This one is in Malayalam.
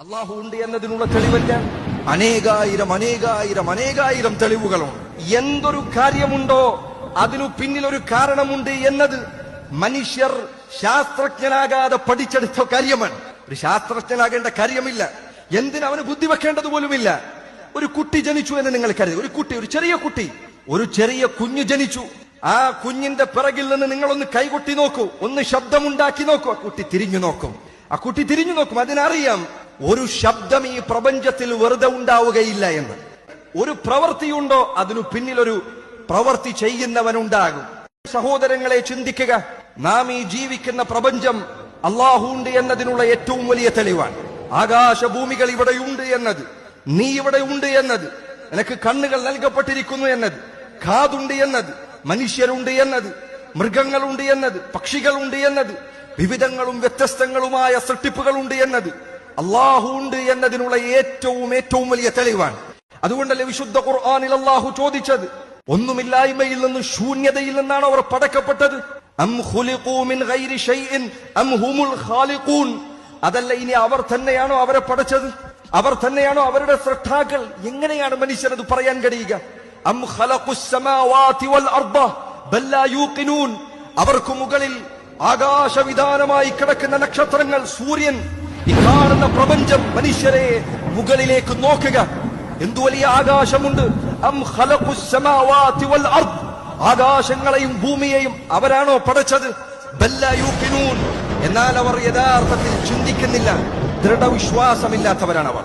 അള്ളാഹു ഉണ്ട് എന്നതിനുള്ള തെളിവല്ല. അനേകായിരം അനേകായിരം അനേകായിരം തെളിവുകളുണ്ട്. എന്തൊരു കാര്യമുണ്ടോ അതിനു പിന്നിൽ ഒരു കാരണമുണ്ട് എന്നത് മനുഷ്യർ ശാസ്ത്രജ്ഞനാകാതെ പഠിച്ചെടുത്ത കാര്യമാണ്. ഒരു ശാസ്ത്രജ്ഞനാകേണ്ട കാര്യമില്ല. എന്തിനവന് ബുദ്ധി വെക്കേണ്ടത് പോലുമില്ല. ഒരു കുട്ടി ജനിച്ചു എന്ന് നിങ്ങൾ കരുതി. ഒരു കുട്ടി ഒരു ചെറിയ കുട്ടി. ഒരു ചെറിയ കുഞ്ഞു ജനിച്ചു. ആ കുഞ്ഞിന്റെ പിറകിൽ നിന്ന് നിങ്ങളൊന്ന് കൈകൊട്ടി നോക്കൂ. ഒന്ന് ശബ്ദമുണ്ടാക്കി നോക്കൂ. ആ കുട്ടി തിരിഞ്ഞു നോക്കും. ആ കുട്ടി തിരിഞ്ഞു നോക്കും. അതിനറിയാം ഒരു ശബ്ദം ഈ പ്രപഞ്ചത്തിൽ വെറുതെ ഉണ്ടാവുകയില്ല എന്ന്. ഒരു പ്രവൃത്തിയുണ്ടോ അതിനു പിന്നിലൊരു പ്രവൃത്തി ചെയ്യുന്നവനുണ്ടാകും. സഹോദരങ്ങളെ ചിന്തിക്കുക നാം ഈ ജീവിക്കുന്ന പ്രപഞ്ചം അള്ളാഹുണ്ട് എന്നതിനുള്ള ഏറ്റവും വലിയ തെളിവാണ്. ആകാശഭൂമികൾ ഇവിടെയുണ്ട് എന്നത് നീ ഇവിടെ ഉണ്ട് എന്നത് നിനക്ക് കണ്ണുകൾ നൽകപ്പെട്ടിരിക്കുന്നു എന്നത് കാതുണ്ട് എന്നത് മനുഷ്യരുണ്ട് എന്നത് മൃഗങ്ങളുണ്ട് എന്നത് പക്ഷികളുണ്ട് എന്നത് വിവിധങ്ങളും വ്യത്യസ്തങ്ങളുമായ സൃഷ്ടിപ്പുകളുണ്ട് എന്നത് അള്ളാഹു ഉണ്ട് എന്നതിനുള്ള ഏറ്റവും ഏറ്റവും വലിയ തെളിവാണ്. അതുകൊണ്ടല്ലേ വിശുദ്ധ ഖുർആാനിൽ അള്ളാഹു ചോദിച്ചത്? ഒന്നുമില്ലായ്മയിൽ നിന്ന് ശൂന്യതയിൽ നിന്നാണ് അവർ പടക്കപ്പെട്ടത്. അതല്ല ഇനി അവർ തന്നെയാണോ അവരെ പടച്ചത്? അവർ തന്നെയാണോ അവരുടെ സൃഷ്ടാക്കൾ എങ്ങനെയാണ് മനുഷ്യർ അത് പറയാൻ കഴിയുക? അവർക്ക് മുകളിൽ ആകാശവിധാനമായി കിടക്കുന്ന നക്ഷത്രങ്ങൾ സൂര്യൻ ഈ കാണുന്ന പ്രപഞ്ചം മനുഷ്യരെ മുകളിലേക്ക് നോക്കുക. എന്തു വലിയ ആകാശമുണ്ട്? ആകാശങ്ങളെയും ഭൂമിയെയും അവരാണോ പടച്ചത്? എന്നാൽ അവർ യഥാർത്ഥത്തിൽ ചിന്തിക്കുന്നില്ല. ദൃഢവിശ്വാസമില്ലാത്തവരാണ് അവർ